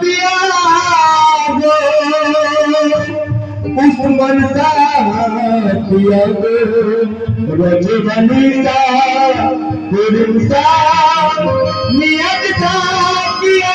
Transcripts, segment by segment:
پیا گو قسمتاں پیا گرو جو جیوندی دا گرو ساں میت تھا پیا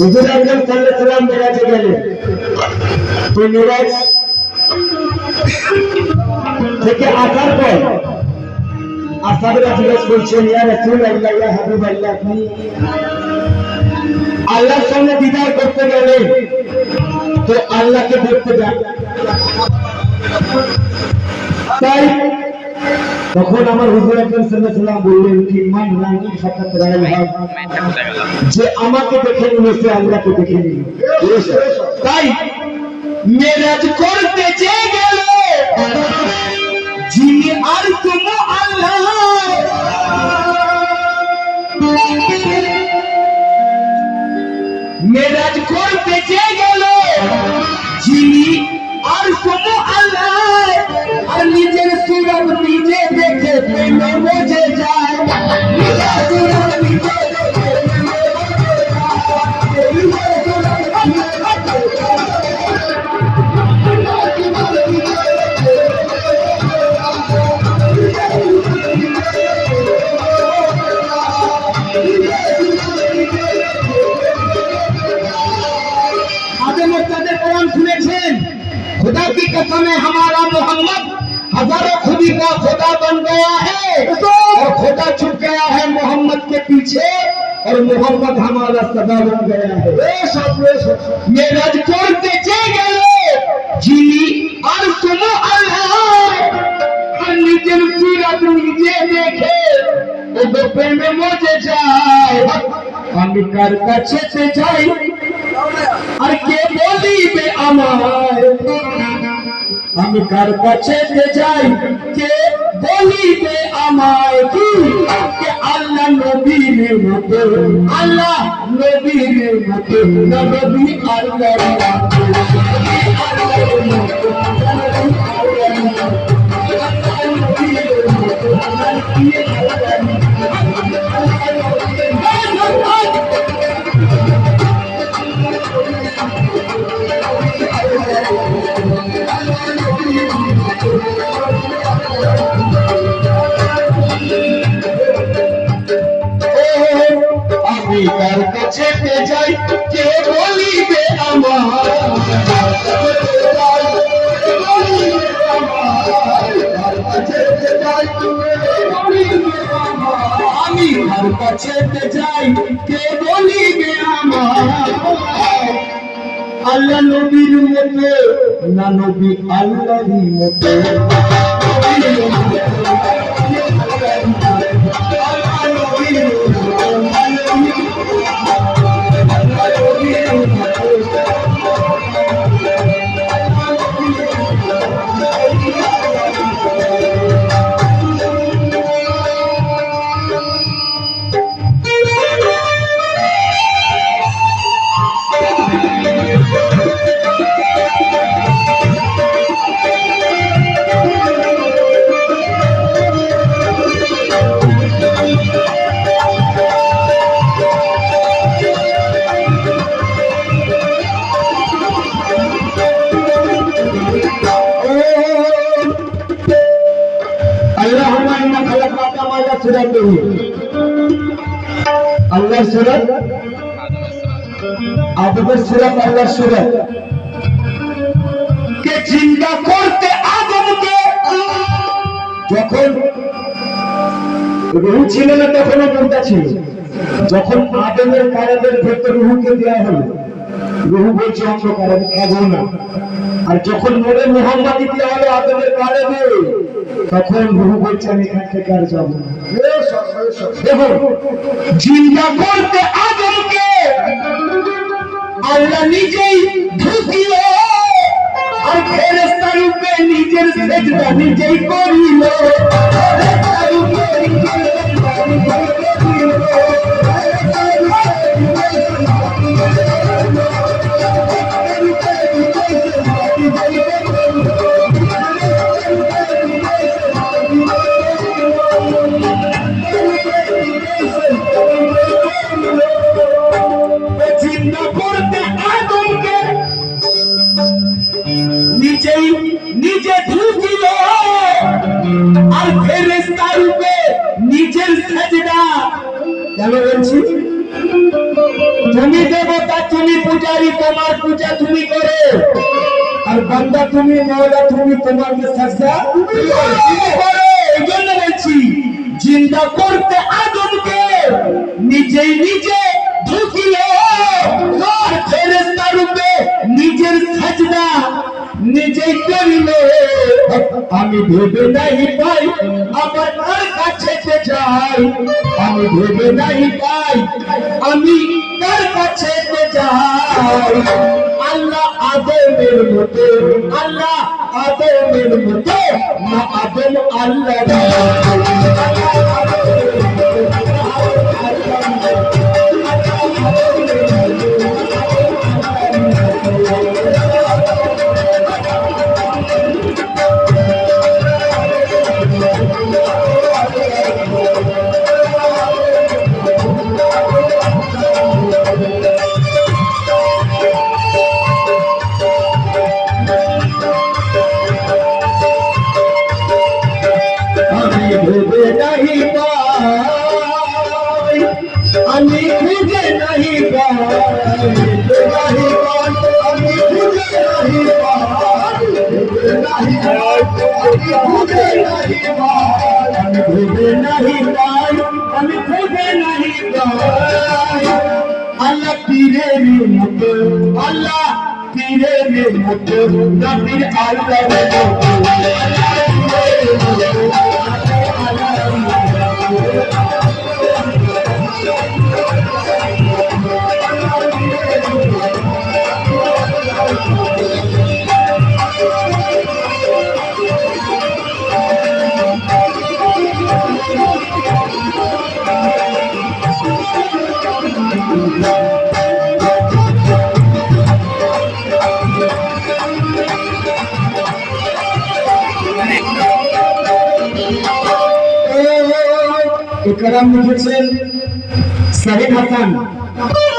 হুজুর আলাইহি সাল্লাম মেরাজে গেলেন। তো মেরাজ থেকে আসার পর আসাদরা জিজ্ঞেস করছেন ইয়া রাসূল আল্লাহ ইয়া হাবিব আল্লাহ আল্লাহর সঙ্গে দিদার করতে গেলে তো আল্লাহকে দেখতে যান। তাই তখন আমার হুজুর আকরাম সাল্লাল্লাহু বললেন কি মান রানী সাক্ষাৎ রায় যে আমাকে দেখে সে আল্লাহকে দেখে নিল তাই মেরাজ করতে যে গেল যিনি আর কোনো আল্লাহ মেরাজ করতে যে গেল যিনি আর আল্লাহ और नीचे सूरज नीचे देखे प्रेम मुझे जाए। हमारा मोहम्मद नबी का खुदा बन गया है और खुदा छुप गया है मोहम्मद के पीछे और मोहम्मद हमारा सदा बन गया है। ये राजकोट कोर चे गए जी और सुनो देखे में मोजे जाए। हम कर कछे से जाए और के बोली पे अमान আমি কার কাছে যাই কে বলিবে আমায় কি কে আল্লাহ নবীর মতো আল্লাহ নবীর মতো না নবী আল্লাহর মতো কাছে যাই কে বলিবে আমার আল্লাহ নবীর মতো না নবী আল্লাহরই মতো। সুরত রুহু আল্লাহর সুরত? আদমের সুরত, আল্লাহর কে চিন্তা করতে আদমকে যখন রুহু ছিল না, তখনও কোনটা ছিল। যখন আদমের কারাদের ভেতর রুহুকে দেওয়া হলো, রুহু বলছে, অন্ধকার না। আর যখন মনে মোহাম্মদ দেওয়া হলো আদমের কারাদে তখন রুহু বলছে আমি এখান থেকে আর যাব দেখুন চিন্তা করতে আদমকে আল্লাহ নিজেই ঢুকিল। আর ফেরেস্তা রূপে নিজের সেজদা নিজেই করিল। ফেরেশতা রূপে নিজের সেজদা নিজেই করিল। কেন বলছি? তুমি দেবতা, তুমি পূজারি, তোমার পূজা তুমি করো। আর বান্দা তুমি মৌলা তুমি, তোমার তুমি করো। এই জন্য বলছি চিন্তা করতে আদমকে নিজেই নিজে ঢুকিল আর ফেরেস্তা রূপে নিজের সাজদা নিজেই করিল, আমি ভেবে নাই পাই আমার কার কাছে যে যাই? আমি ভেবে নাই পাই, আমি কার কাছে যে যাই? আল্লাহ আদমের মতো, আল্লাহ আদমের মতো না আদম আল্লাহ ভেবে डूब नहीं पाए अनी खुद नहीं पाए नहीं पाए अनी खुद नहीं पाए डूब नहीं पाए अनी खुद नहीं पाए अल्लाह तेरे मुख अल्लाह तेरे मुख नबी अल्लाह इकराम मुझे सही पसंद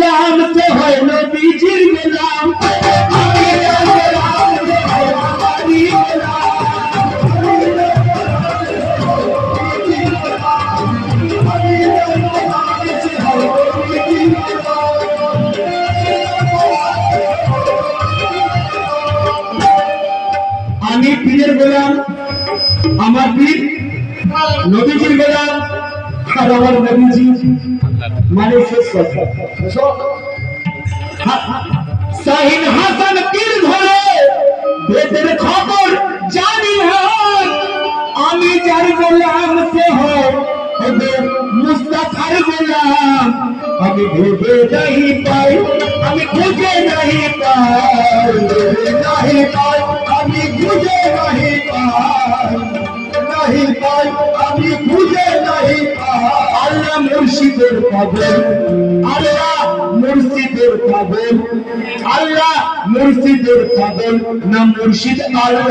গোলাম সে হয় নবীজির গোলাম। আমি পীরের গোলাম আমার পীর নবীজির গোলাম আর আমার নবীজি মানে শেষ কথা সাহিন হাসান পীর ধরে বেদের খবর জানি হয় আমি যার গোলাম সে হয় হবে মুস্তাফার গোলাম আমি ভেবে নাহি পাই আমি খুঁজে নাহি পাই ভেবে নাহি পাই মুর্শিদের কবর। আল্লাহ মুর্শিদের কবর। আল্লাহ মুর্শিদের কবর। না মুর্শিদ আল্লাহ।